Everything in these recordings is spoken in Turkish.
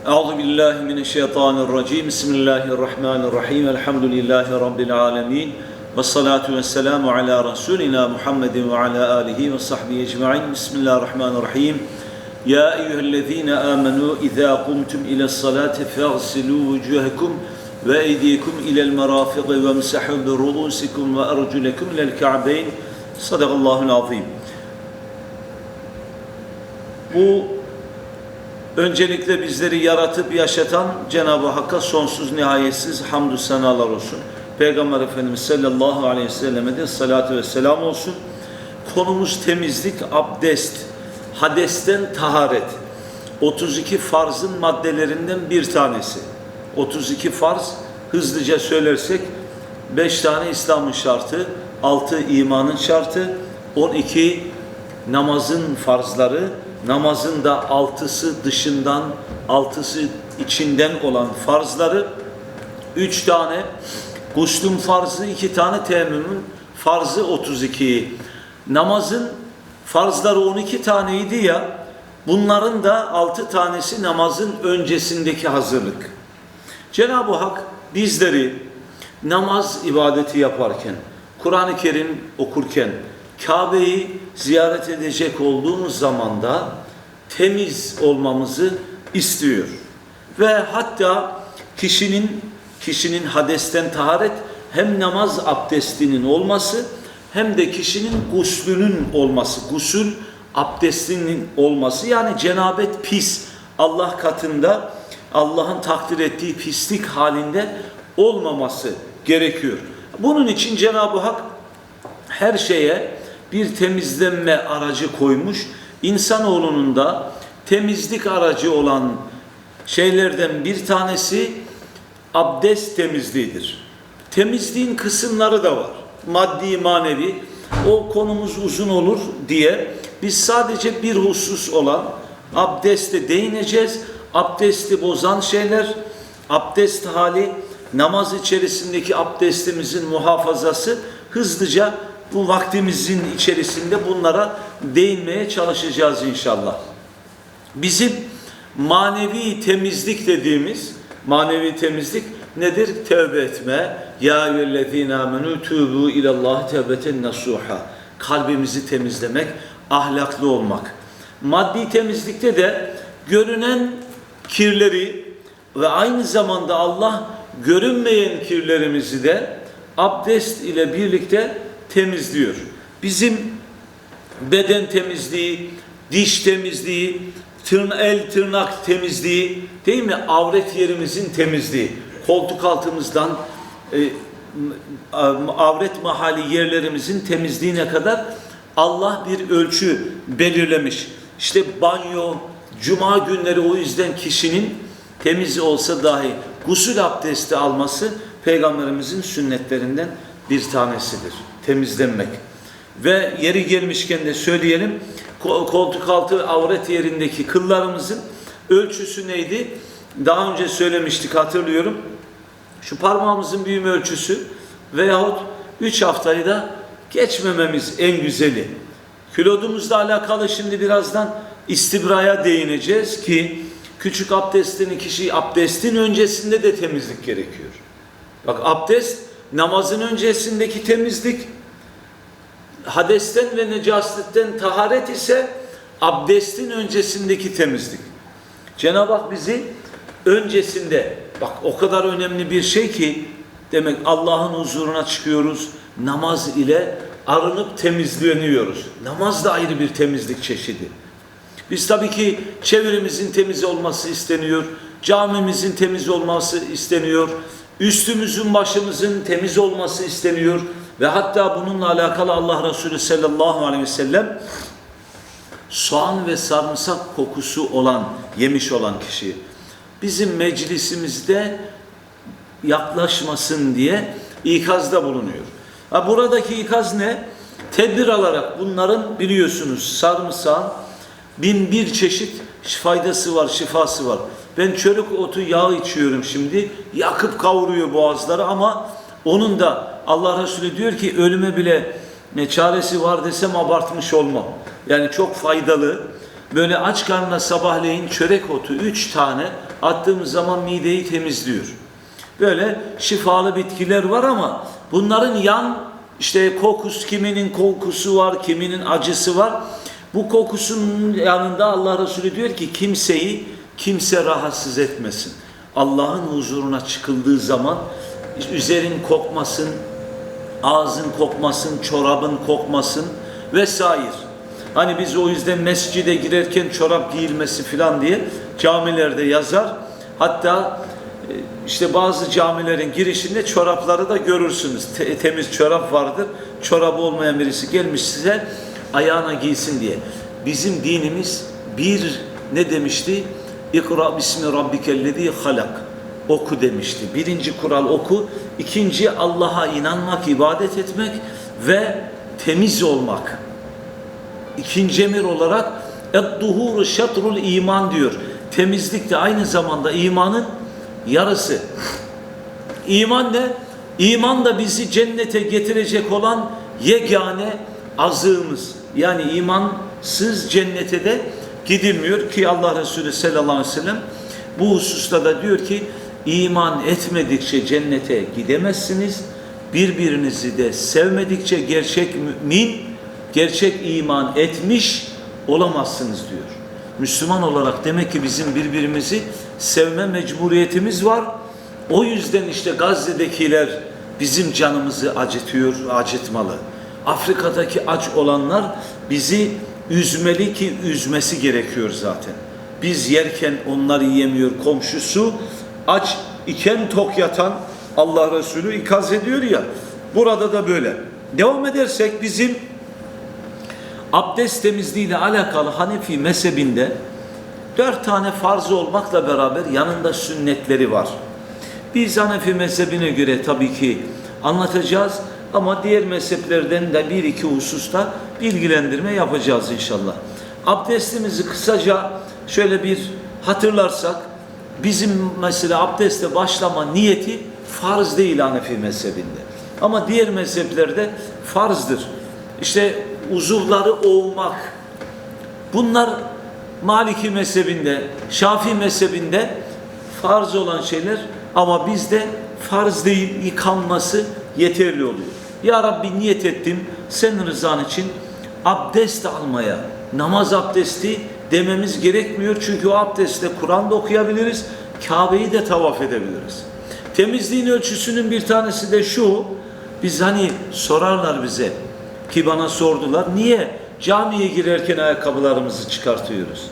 أعوذ بالله من الشيطان الرجيم. بسم الله الرحمن الرحيم. الحمد لله رب العالمين والصلاة والسلام على رسولنا محمد وعلى آله وصحبه أجمعين. بسم الله الرحمن الرحيم. يا أيها الذين آمنوا إذا قمتم إلى الصلاة فاغسلوا وجوهكم وأيديكم إلى المرافق وامسحوا برؤوسكم وأرجلكم إلى الكعبين. صدق الله العظيم. Bu öncelikle bizleri yaratıp yaşatan Cenab-ı Hakk'a sonsuz nihayetsiz hamdü senalar olsun. Peygamber Efendimiz sallallahu aleyhi ve selleme de salatu ve selam olsun. Konumuz temizlik, abdest, hadesten taharet. 32 farzın maddelerinden bir tanesi. 32 farz hızlıca söylersek 5 tane İslam'ın şartı, 6 imanın şartı, 12 namazın farzları, namazın da altısı dışından, altısı içinden olan farzları, üç tane guslün farzı, iki tane teyemmümün farzı 32. Namazın farzları 12 taneydi ya, bunların da altı tanesi namazın öncesindeki hazırlık. Cenab-ı Hak bizleri namaz ibadeti yaparken, Kur'an-ı Kerim okurken, Kabe'yi ziyaret edecek olduğumuz zaman da temiz olmamızı istiyor. Ve hatta kişinin kişinin hadesten taharet hem namaz abdestinin olması hem de kişinin guslünün olması. Gusül abdestinin olması yani cenabet pis Allah katında Allah'ın takdir ettiği pislik halinde olmaması gerekiyor. Bunun için Cenab-ı Hak her şeye bir temizlenme aracı koymuş. İnsanoğlunun da temizlik aracı olan şeylerden bir tanesi abdest temizliğidir. Temizliğin kısımları da var. Maddi, manevi. O konumuz uzun olur diye biz sadece bir husus olan abdeste değineceğiz. Abdesti bozan şeyler, abdest hali, namaz içerisindeki abdestimizin muhafazası hızlıca bu vaktimizin içerisinde bunlara değinmeye çalışacağız inşallah. Bizim manevi temizlik dediğimiz manevi temizlik nedir? Tevbe etme. Ya eyyühellezine amenu tubu ilallahi tevbeten nasuha. Kalbimizi temizlemek, ahlaklı olmak. Maddi temizlikte de görünen kirleri ve aynı zamanda Allah görünmeyen kirlerimizi de abdest ile birlikte temizliyor. Bizim beden temizliği, diş temizliği, tırn el tırnak temizliği, değil mi? Avret yerimizin temizliği. Koltuk altımızdan e, avret mahalli yerlerimizin temizliğine kadar Allah bir ölçü belirlemiş. İşte banyo, cuma günleri o yüzden kişinin temiz olsa dahi gusül abdesti alması peygamberimizin sünnetlerinden bir tanesidir. Temizlenmek. Ve yeri gelmişken de söyleyelim koltuk altı avret yerindeki kıllarımızın ölçüsü neydi? Daha önce söylemiştik hatırlıyorum. Şu parmağımızın büyüme ölçüsü veyahut 3 haftayı da geçmememiz en güzeli. Kilodumuzla alakalı şimdi birazdan istibraya değineceğiz ki küçük abdestini kişi abdestin öncesinde de temizlik gerekiyor. Bak abdest namazın öncesindeki temizlik hadesten ve necasetten taharet ise abdestin öncesindeki temizlik. Cenab-ı Hak bizi öncesinde bak o kadar önemli bir şey ki demek Allah'ın huzuruna çıkıyoruz namaz ile arınıp temizleniyoruz. Namaz da ayrı bir temizlik çeşidi. Biz tabii ki çevremizin temiz olması isteniyor. Camimizin temiz olması isteniyor. Üstümüzün başımızın temiz olması isteniyor. Ve hatta bununla alakalı Allah Resulü sallallahu aleyhi ve sellem soğan ve sarımsak kokusu olan, yemiş olan kişi bizim meclisimizde yaklaşmasın diye ikazda bulunuyor. Ha, buradaki ikaz ne? Tedbir alarak bunların biliyorsunuz sarımsağın bin bir çeşit faydası var, şifası var. Ben çörük otu yağı içiyorum şimdi. Yakıp kavuruyor boğazları ama onun da Allah Resulü diyor ki ölüme bile ne çaresi var desem abartmış olmam. Yani çok faydalı. Böyle aç karnına sabahleyin çörek otu 3 tane attığımız zaman mideyi temizliyor. Böyle şifalı bitkiler var ama bunların yan işte kokusu kiminin kokusu var, kiminin acısı var. Bu kokusunun yanında Allah Resulü diyor ki kimseyi kimse rahatsız etmesin. Allah'ın huzuruna çıkıldığı zaman üzerin kokmasın, ağzın kokmasın, çorabın kokmasın vesaire. Hani biz o yüzden mescide girerken çorap giyilmesi falan diye camilerde yazar. Hatta e, işte bazı camilerin girişinde çorapları da görürsünüz. Te- temiz çorap vardır. Çorabı olmayan birisi gelmiş size ayağına giysin diye. Bizim dinimiz bir ne demişti? İkra bismi rabbikellezi halak. Oku demişti. Birinci kural oku. İkinci Allah'a inanmak, ibadet etmek ve temiz olmak. İkinci emir olarak et-duhuru şatrul iman diyor. Temizlik de aynı zamanda imanın yarısı. İman ne? İman da bizi cennete getirecek olan yegane azığımız. Yani imansız cennete de gidilmiyor ki Allah Resulü sallallahu aleyhi ve sellem bu hususta da diyor ki iman etmedikçe cennete gidemezsiniz. Birbirinizi de sevmedikçe gerçek mümin, gerçek iman etmiş olamazsınız diyor. Müslüman olarak demek ki bizim birbirimizi sevme mecburiyetimiz var. O yüzden işte Gazze'dekiler bizim canımızı acıtıyor, acıtmalı. Afrika'daki aç olanlar bizi üzmeli ki üzmesi gerekiyor zaten. Biz yerken onlar yiyemiyor komşusu, aç iken tok yatan Allah Resulü ikaz ediyor ya. Burada da böyle. Devam edersek bizim abdest temizliğiyle alakalı Hanefi mezhebinde dört tane farz olmakla beraber yanında sünnetleri var. Biz Hanefi mezhebine göre tabii ki anlatacağız ama diğer mezheplerden de bir iki hususta bilgilendirme yapacağız inşallah. Abdestimizi kısaca şöyle bir hatırlarsak bizim mesela abdeste başlama niyeti farz değil Hanefi mezhebinde. Ama diğer mezheplerde farzdır. İşte uzuvları ovmak. Bunlar Maliki mezhebinde, Şafii mezhebinde farz olan şeyler ama bizde farz değil yıkanması yeterli oluyor. Ya Rabbi niyet ettim senin rızan için abdest almaya, namaz abdesti dememiz gerekmiyor. Çünkü o abdestle Kur'an da okuyabiliriz, Kabe'yi de tavaf edebiliriz. Temizliğin ölçüsünün bir tanesi de şu, biz hani sorarlar bize ki bana sordular, niye camiye girerken ayakkabılarımızı çıkartıyoruz?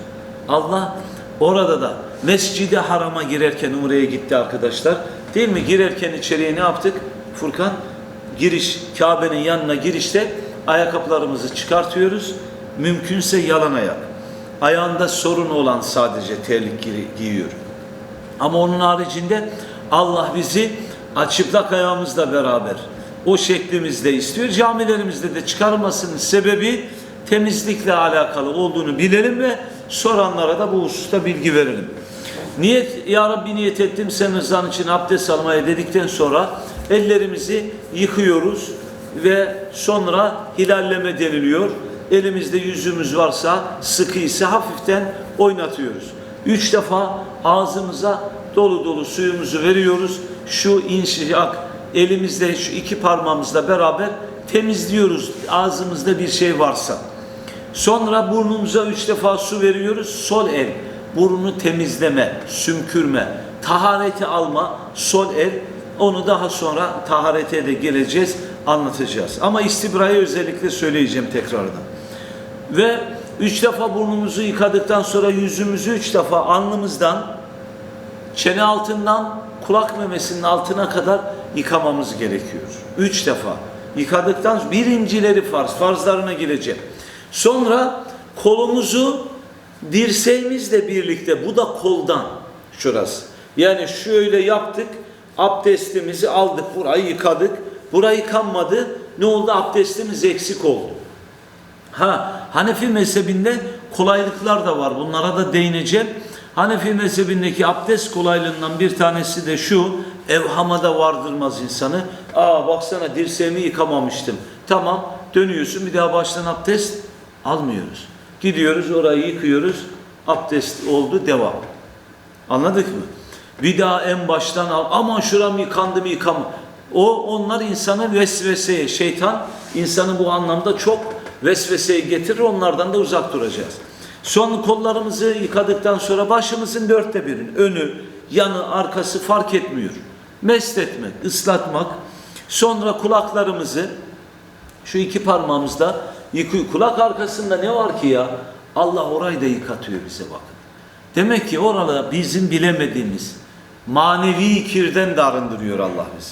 Allah orada da Mescid-i Haram'a girerken Umre'ye gitti arkadaşlar. Değil mi? Girerken içeriye ne yaptık? Furkan giriş Kabe'nin yanına girişte ayakkabılarımızı çıkartıyoruz. Mümkünse yalan ayak. Ayağında sorun olan sadece terlik gi- giyiyor. Ama onun haricinde Allah bizi çıplak ayağımızla beraber o şeklimizde istiyor. Camilerimizde de çıkarmasının sebebi temizlikle alakalı olduğunu bilelim ve soranlara da bu hususta bilgi verelim. Niyet, Ya Rabbi niyet ettim senin rızan için abdest almaya dedikten sonra ellerimizi yıkıyoruz ve sonra hilalleme deniliyor. Elimizde yüzümüz varsa sıkıysa hafiften oynatıyoruz. Üç defa ağzımıza dolu dolu suyumuzu veriyoruz. Şu inşiyak elimizde şu iki parmağımızla beraber temizliyoruz ağzımızda bir şey varsa. Sonra burnumuza üç defa su veriyoruz. Sol el burnu temizleme, sümkürme, tahareti alma, sol el onu daha sonra taharete de geleceğiz, anlatacağız. Ama istibrayı özellikle söyleyeceğim tekrardan. Ve üç defa burnumuzu yıkadıktan sonra yüzümüzü üç defa alnımızdan, çene altından kulak memesinin altına kadar yıkamamız gerekiyor. Üç defa. Yıkadıktan sonra birincileri farz, farzlarına geleceğim. Sonra kolumuzu dirseğimizle birlikte, bu da koldan şurası. Yani şöyle yaptık, abdestimizi aldık, burayı yıkadık. Burayı yıkanmadı, ne oldu? Abdestimiz eksik oldu. Ha, Hanefi mezhebinde kolaylıklar da var. Bunlara da değineceğim. Hanefi mezhebindeki abdest kolaylığından bir tanesi de şu. Evhama da vardırmaz insanı. Aa baksana dirseğimi yıkamamıştım. Tamam dönüyorsun bir daha baştan abdest almıyoruz. Gidiyoruz orayı yıkıyoruz. Abdest oldu devam. Anladık mı? Bir daha en baştan al. Aman şuram yıkandı mı yıkama. O onlar insana vesveseye, şeytan insanı bu anlamda çok vesveseye getirir. Onlardan da uzak duracağız. Son kollarımızı yıkadıktan sonra başımızın dörtte birinin önü, yanı, arkası fark etmiyor. Mest etmek, ıslatmak. Sonra kulaklarımızı şu iki parmağımızda yıkıyor. Kulak arkasında ne var ki ya? Allah orayı da yıkatıyor bize bakın. Demek ki orada bizim bilemediğimiz manevi kirden de arındırıyor Allah bizi.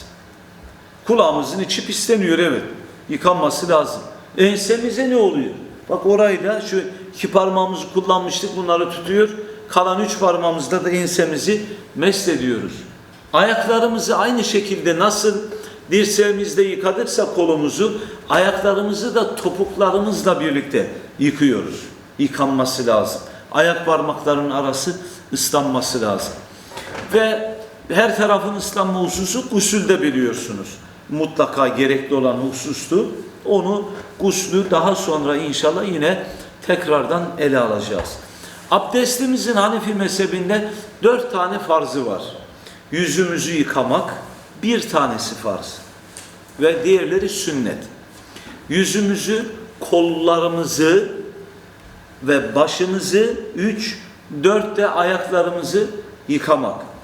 Kulağımızın içi pisleniyor evet. Yıkanması lazım. Ensemize ne oluyor? Bak orayı da şu iki parmağımızı kullanmıştık bunları tutuyor. Kalan üç parmağımızda da ensemizi mest ediyoruz. Ayaklarımızı aynı şekilde nasıl dirseğimizde yıkadıksa kolumuzu, ayaklarımızı da topuklarımızla birlikte yıkıyoruz. Yıkanması lazım. Ayak parmaklarının arası ıslanması lazım. Ve her tarafın ıslanma hususu gusülde biliyorsunuz. Mutlaka gerekli olan husustu. Onu guslü daha sonra inşallah yine tekrardan ele alacağız. Abdestimizin Hanefi mezhebinde dört tane farzı var. Yüzümüzü yıkamak bir tanesi farz ve diğerleri sünnet. Yüzümüzü, kollarımızı ve başımızı üç, dört de ayaklarımızı yıkamak.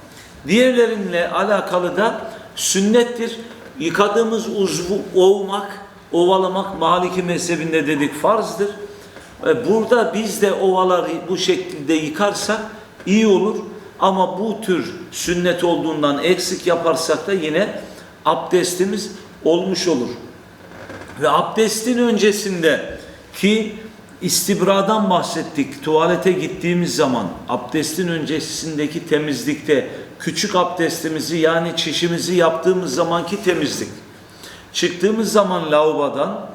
Diğerlerinle alakalı da sünnettir. Yıkadığımız uzvu ovmak, ovalamak Maliki mezhebinde dedik farzdır. E, Burada biz de ovaları bu şekilde yıkarsak iyi olur. Ama bu tür sünnet olduğundan eksik yaparsak da yine abdestimiz olmuş olur. Ve abdestin öncesinde ki istibradan bahsettik. Tuvalete gittiğimiz zaman abdestin öncesindeki temizlikte küçük abdestimizi yani çişimizi yaptığımız zamanki temizlik. Çıktığımız zaman lavabodan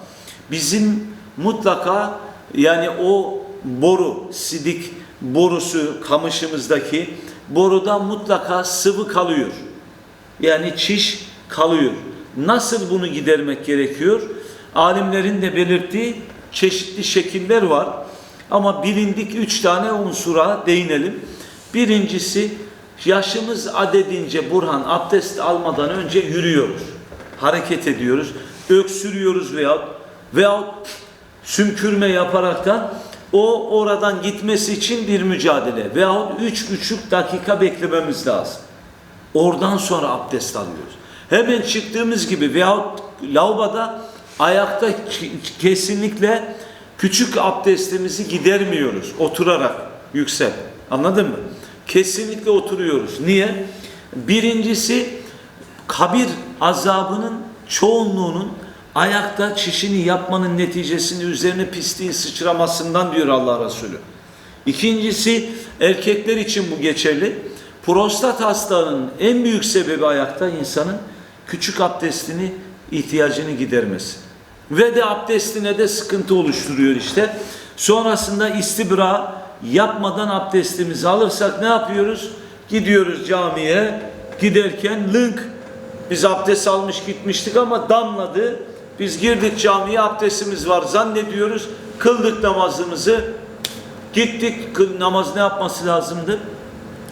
bizim mutlaka yani o boru, sidik borusu kamışımızdaki boruda mutlaka sıvı kalıyor. Yani çiş kalıyor. Nasıl bunu gidermek gerekiyor? Alimlerin de belirttiği çeşitli şekiller var. Ama bilindik üç tane unsura değinelim. Birincisi yaşımız adedince Burhan abdest almadan önce yürüyoruz. Hareket ediyoruz. Öksürüyoruz veya veya sümkürme yaparaktan o oradan gitmesi için bir mücadele veyahut üç buçuk dakika beklememiz lazım. Oradan sonra abdest alıyoruz. Hemen çıktığımız gibi veyahut lavaboda ayakta kesinlikle küçük abdestimizi gidermiyoruz. Oturarak yüksel. Anladın mı? Kesinlikle oturuyoruz. Niye? Birincisi kabir azabının çoğunluğunun ayakta çişini yapmanın neticesinde üzerine pisliğin sıçramasından diyor Allah Resulü. İkincisi erkekler için bu geçerli. Prostat hastalığının en büyük sebebi ayakta insanın küçük abdestini ihtiyacını gidermesi. Ve de abdestine de sıkıntı oluşturuyor işte. Sonrasında istibra yapmadan abdestimizi alırsak ne yapıyoruz? Gidiyoruz camiye giderken lınk biz abdest almış gitmiştik ama damladı. Biz girdik camiye abdestimiz var zannediyoruz. Kıldık namazımızı. Gittik namaz ne yapması lazımdı?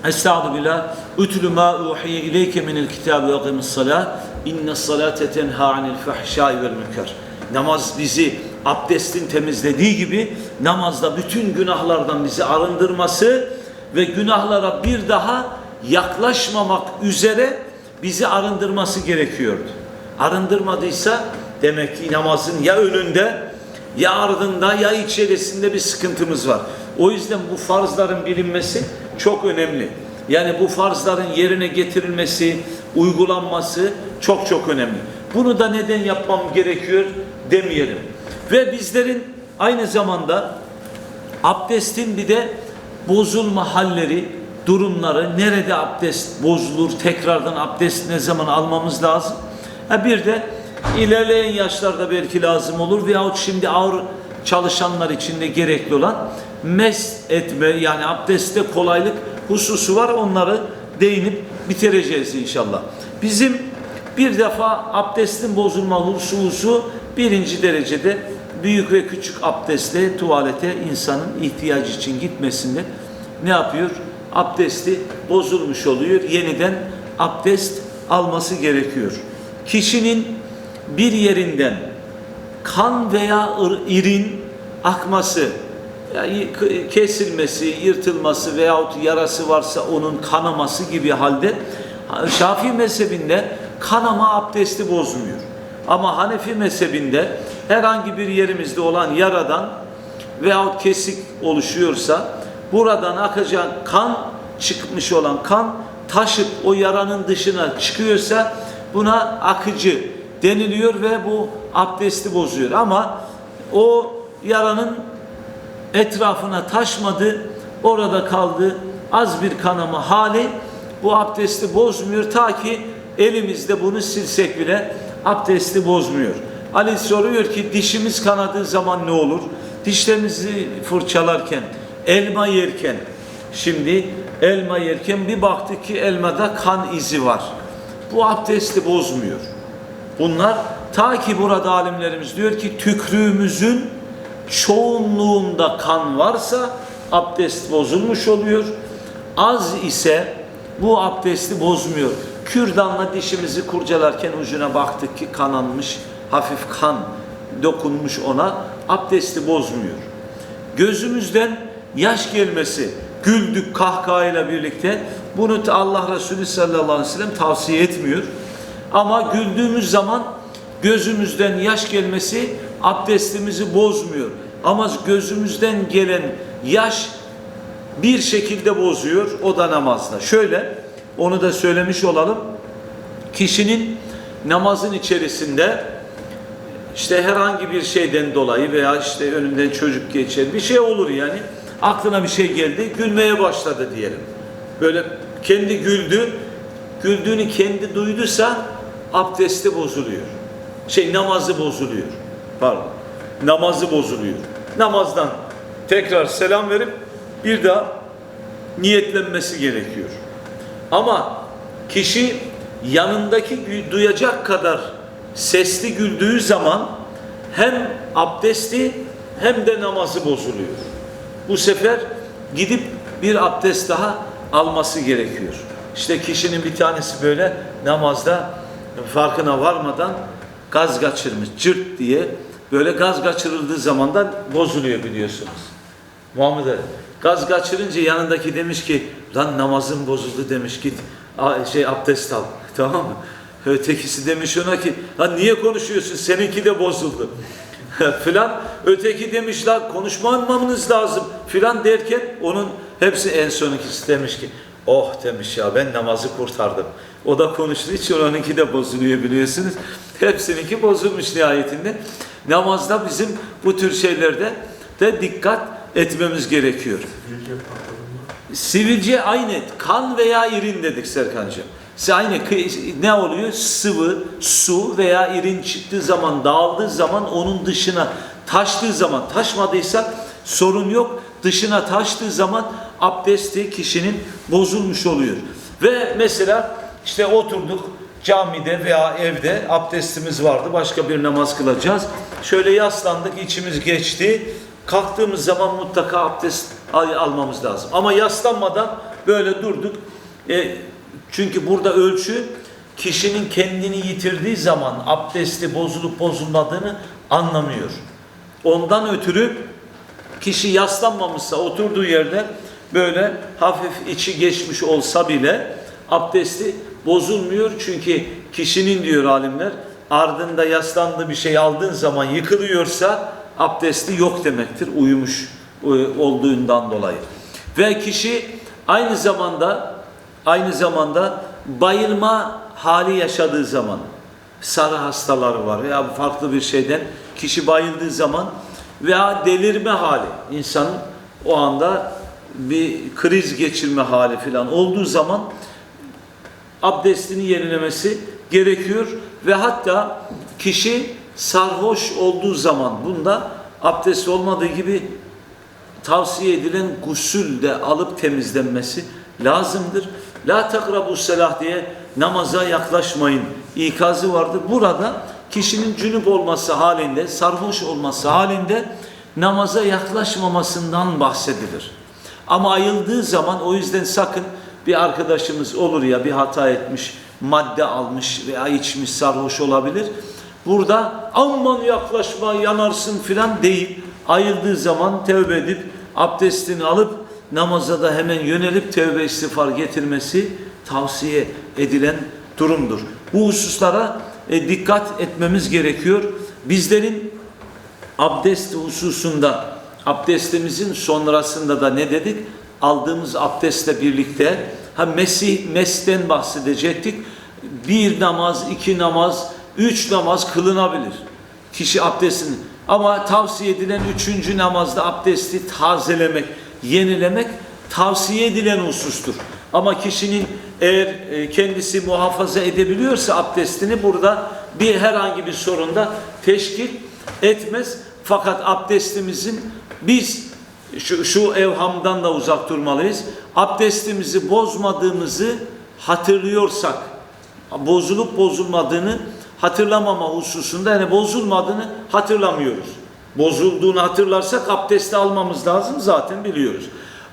Estağfirullah. Ütlü ma uhiye ileyke minel kitabi ve akimis salah. İnne salate tenha anil fahşai vel münker. Namaz bizi abdestin temizlediği gibi namazda bütün günahlardan bizi arındırması ve günahlara bir daha yaklaşmamak üzere bizi arındırması gerekiyordu. Arındırmadıysa demek ki namazın ya önünde ya ardında ya içerisinde bir sıkıntımız var. O yüzden bu farzların bilinmesi çok önemli. Yani bu farzların yerine getirilmesi, uygulanması çok çok önemli. Bunu da neden yapmam gerekiyor demeyelim. Ve bizlerin aynı zamanda abdestin bir de bozulma halleri, durumları, nerede abdest bozulur, tekrardan abdest ne zaman almamız lazım. Ha bir de ilerleyen yaşlarda belki lazım olur veyahut şimdi ağır çalışanlar için de gerekli olan mes etme yani abdestte kolaylık hususu var. Onları değinip bitireceğiz inşallah. Bizim bir defa abdestin bozulma hususu birinci derecede büyük ve küçük abdestle tuvalete insanın ihtiyacı için gitmesinde ne yapıyor? Abdesti bozulmuş oluyor. Yeniden abdest alması gerekiyor. Kişinin bir yerinden kan veya irin akması, kesilmesi, yırtılması veyahut yarası varsa onun kanaması gibi halde Şafii mezhebinde kanama abdesti bozmuyor. Ama Hanefi mezhebinde herhangi bir yerimizde olan yaradan veyahut kesik oluşuyorsa buradan akacak kan çıkmış olan kan taşıp o yaranın dışına çıkıyorsa buna akıcı deniliyor ve bu abdesti bozuyor. Ama o yaranın etrafına taşmadı, orada kaldı. Az bir kanama hali bu abdesti bozmuyor ta ki elimizde bunu silsek bile abdesti bozmuyor. Ali soruyor ki dişimiz kanadığı zaman ne olur? Dişlerimizi fırçalarken, elma yerken, şimdi elma yerken bir baktık ki elmada kan izi var. Bu abdesti bozmuyor. Bunlar ta ki burada alimlerimiz diyor ki tükrüğümüzün çoğunluğunda kan varsa abdest bozulmuş oluyor. Az ise bu abdesti bozmuyor. Kürdanla dişimizi kurcalarken ucuna baktık ki kananmış, hafif kan dokunmuş ona, abdesti bozmuyor. Gözümüzden yaş gelmesi, güldük kahkahayla birlikte bunu Allah Resulü sallallahu aleyhi ve sellem tavsiye etmiyor. Ama güldüğümüz zaman gözümüzden yaş gelmesi abdestimizi bozmuyor. Ama gözümüzden gelen yaş bir şekilde bozuyor o da namazda. Şöyle onu da söylemiş olalım. Kişinin namazın içerisinde işte herhangi bir şeyden dolayı veya işte önünden çocuk geçer bir şey olur yani aklına bir şey geldi gülmeye başladı diyelim. Böyle kendi güldü güldüğünü kendi duyduysa abdesti bozuluyor. Şey namazı bozuluyor. Pardon. Namazı bozuluyor. Namazdan tekrar selam verip bir daha niyetlenmesi gerekiyor. Ama kişi yanındaki duyacak kadar sesli güldüğü zaman hem abdesti hem de namazı bozuluyor. Bu sefer gidip bir abdest daha alması gerekiyor. İşte kişinin bir tanesi böyle namazda farkına varmadan gaz kaçırmış cırt diye böyle gaz kaçırıldığı zaman da bozuluyor biliyorsunuz. Muhammed Ali. Gaz kaçırınca yanındaki demiş ki lan namazın bozuldu demiş git şey abdest al. Tamam mı? Ötekisi demiş ona ki lan niye konuşuyorsun seninki de bozuldu. filan öteki demiş la konuşmamamız lazım filan derken onun hepsi en son ikisi demiş ki oh demiş ya ben namazı kurtardım. O da konuştuğu için onunki de bozuluyor biliyorsunuz. Hepsininki bozulmuş nihayetinde. Namazda bizim bu tür şeylerde de dikkat etmemiz gerekiyor. Sivilce aynı kan veya irin dedik Serkan'cığım. Aynı ne oluyor? Sıvı, su veya irin çıktığı zaman, dağıldığı zaman onun dışına taştığı zaman, taşmadıysa sorun yok. Dışına taştığı zaman abdesti kişinin bozulmuş oluyor. Ve mesela işte oturduk camide veya evde abdestimiz vardı. Başka bir namaz kılacağız. Şöyle yaslandık, içimiz geçti. Kalktığımız zaman mutlaka abdest al- almamız lazım. Ama yaslanmadan böyle durduk. E, çünkü burada ölçü kişinin kendini yitirdiği zaman abdesti bozulup bozulmadığını anlamıyor. Ondan ötürü kişi yaslanmamışsa oturduğu yerde böyle hafif içi geçmiş olsa bile abdesti bozulmuyor. Çünkü kişinin diyor alimler ardında yaslandığı bir şey aldığın zaman yıkılıyorsa abdesti yok demektir uyumuş e, olduğundan dolayı. Ve kişi aynı zamanda aynı zamanda bayılma hali yaşadığı zaman sarı hastaları var veya farklı bir şeyden kişi bayıldığı zaman veya delirme hali insanın o anda bir kriz geçirme hali falan olduğu zaman abdestini yenilemesi gerekiyor ve hatta kişi sarhoş olduğu zaman bunda abdest olmadığı gibi tavsiye edilen gusül de alıp temizlenmesi lazımdır. La takrabu selah diye namaza yaklaşmayın ikazı vardır. Burada kişinin cünüp olması halinde, sarhoş olması halinde namaza yaklaşmamasından bahsedilir. Ama ayıldığı zaman o yüzden sakın bir arkadaşımız olur ya bir hata etmiş, madde almış veya içmiş sarhoş olabilir. Burada aman yaklaşma yanarsın filan değil. Ayıldığı zaman tevbe edip abdestini alıp namaza da hemen yönelip tevbe istiğfar getirmesi tavsiye edilen durumdur. Bu hususlara e, dikkat etmemiz gerekiyor. Bizlerin abdest hususunda abdestimizin sonrasında da ne dedik? Aldığımız abdestle birlikte ha mesih mesten bahsedecektik. Bir namaz, iki namaz, üç namaz kılınabilir. Kişi abdestini ama tavsiye edilen üçüncü namazda abdesti tazelemek, yenilemek tavsiye edilen husustur. Ama kişinin eğer e, kendisi muhafaza edebiliyorsa abdestini burada bir herhangi bir sorunda teşkil etmez. Fakat abdestimizin biz şu, şu evhamdan da uzak durmalıyız. Abdestimizi bozmadığımızı hatırlıyorsak, bozulup bozulmadığını hatırlamama hususunda yani bozulmadığını hatırlamıyoruz. Bozulduğunu hatırlarsak abdesti almamız lazım zaten biliyoruz.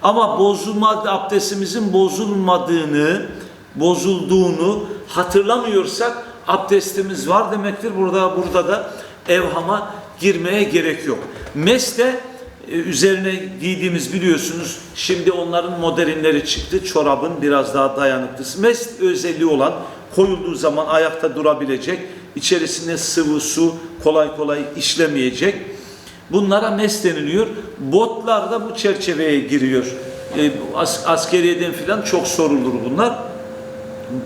Ama bozulma abdestimizin bozulmadığını, bozulduğunu hatırlamıyorsak abdestimiz var demektir. Burada burada da evhama girmeye gerek yok. Mesle e, üzerine giydiğimiz biliyorsunuz şimdi onların modernleri çıktı. Çorabın biraz daha dayanıklısı. Mes özelliği olan koyulduğu zaman ayakta durabilecek, içerisinde sıvı su kolay kolay işlemeyecek. Bunlara mes deniliyor. Botlar da bu çerçeveye giriyor. E, as, askeriyeden filan çok sorulur bunlar.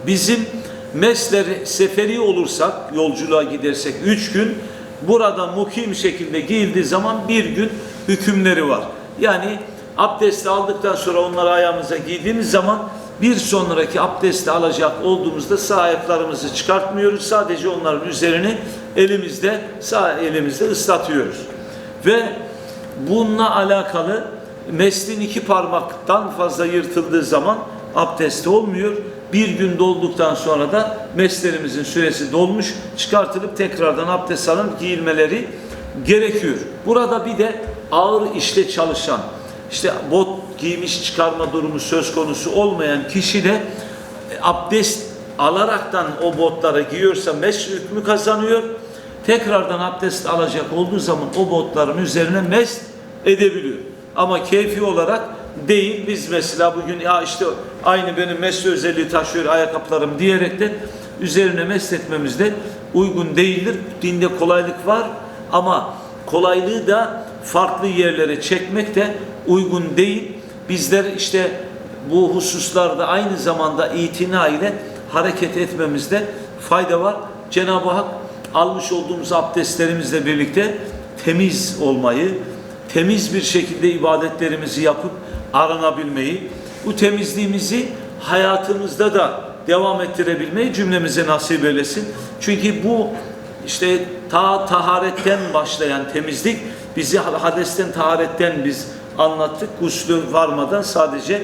Bizim mesleri seferi olursak, yolculuğa gidersek üç gün, burada mukim şekilde giyildiği zaman bir gün hükümleri var. Yani abdesti aldıktan sonra onları ayağımıza giydiğimiz zaman bir sonraki abdesti alacak olduğumuzda sağ ayaklarımızı çıkartmıyoruz. Sadece onların üzerini elimizde, sağ elimizde ıslatıyoruz. Ve bununla alakalı meslin iki parmaktan fazla yırtıldığı zaman abdesti olmuyor. Bir gün dolduktan sonra da meslerimizin süresi dolmuş, çıkartılıp tekrardan abdest alınıp giyilmeleri gerekiyor. Burada bir de ağır işte çalışan, işte bot giymiş çıkarma durumu söz konusu olmayan kişi de abdest alaraktan o botları giyiyorsa mesh hükmü kazanıyor. Tekrardan abdest alacak olduğu zaman o botların üzerine mest edebiliyor. Ama keyfi olarak değil. Biz mesela bugün ya işte aynı benim mesle özelliği taşıyor ayakkabılarım diyerek de üzerine mest etmemiz de uygun değildir. Dinde kolaylık var ama kolaylığı da farklı yerlere çekmek de uygun değil. Bizler işte bu hususlarda aynı zamanda itina ile hareket etmemizde fayda var. Cenab-ı Hak almış olduğumuz abdestlerimizle birlikte temiz olmayı, temiz bir şekilde ibadetlerimizi yapıp aranabilmeyi, bu temizliğimizi hayatımızda da devam ettirebilmeyi cümlemize nasip eylesin. Çünkü bu işte ta taharetten başlayan temizlik bizi hadesten taharetten biz anlattık. Guslü varmadan sadece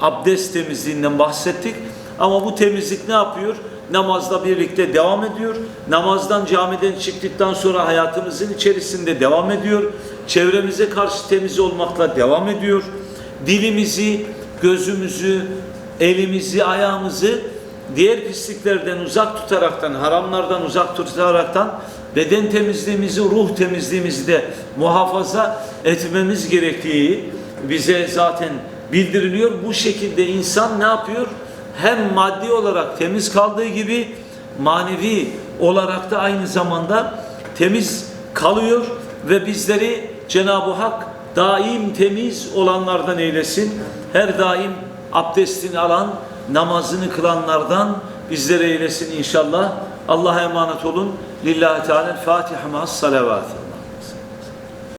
abdest temizliğinden bahsettik. Ama bu temizlik ne yapıyor? Namazla birlikte devam ediyor. Namazdan camiden çıktıktan sonra hayatımızın içerisinde devam ediyor. Çevremize karşı temiz olmakla devam ediyor. Dilimizi, gözümüzü, elimizi, ayağımızı diğer pisliklerden uzak tutaraktan, haramlardan uzak tutaraktan beden temizliğimizi, ruh temizliğimizi de muhafaza etmemiz gerektiği bize zaten bildiriliyor. Bu şekilde insan ne yapıyor? Hem maddi olarak temiz kaldığı gibi manevi olarak da aynı zamanda temiz kalıyor ve bizleri Cenab-ı Hak daim temiz olanlardan eylesin. Her daim abdestini alan, namazını kılanlardan bizlere eylesin inşallah. Allah'a emanet olun. Lillahi Teala Fatiha ma'as salavat.